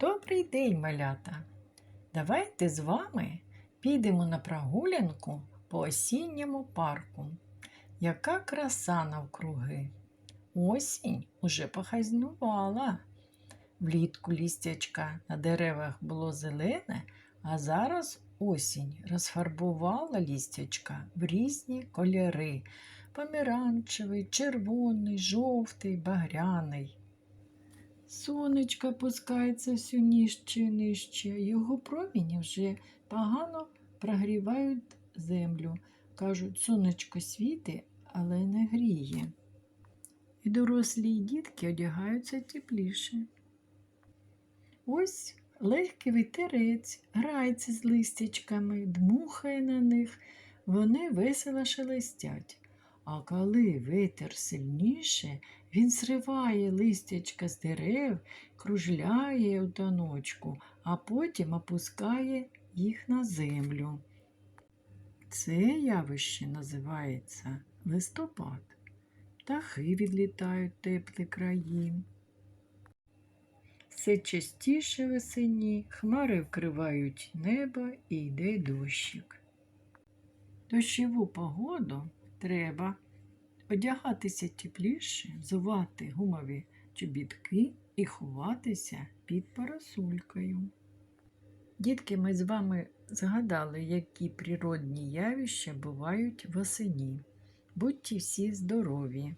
Добрий день, малята! Давайте з вами підемо на прогулянку по осінньому парку. Яка краса навкруги! Осінь уже похазнувала. Влітку лістячка на деревах було зелене, а зараз осінь розфарбувала лістячка в різні кольори помаранчевий, червоний, жовтий, багряний. Сонечко пускається все нижче і нижче. Його промені вже погано прогрівають землю. Кажуть, сонечко світи, але не гріє. І дорослі і дітки одягаються тепліше. Ось легкий вітерець грається з листячками, дмухає на них, вони весело шелестять. А коли вітер сильніше, він зриває листячка з дерев, кружляє у тоночку, а потім опускає їх на землю. Це явище називається листопад. Птахи відлітають теплі краї. Все частіше весені хмари вкривають небо і йде дощик. Дощову погоду треба одягатися тепліше, взувати гумові чобітки і ховатися під парасолькою. Дітки, ми з вами згадали, які природні явища бувають восені. Будьте всі здорові!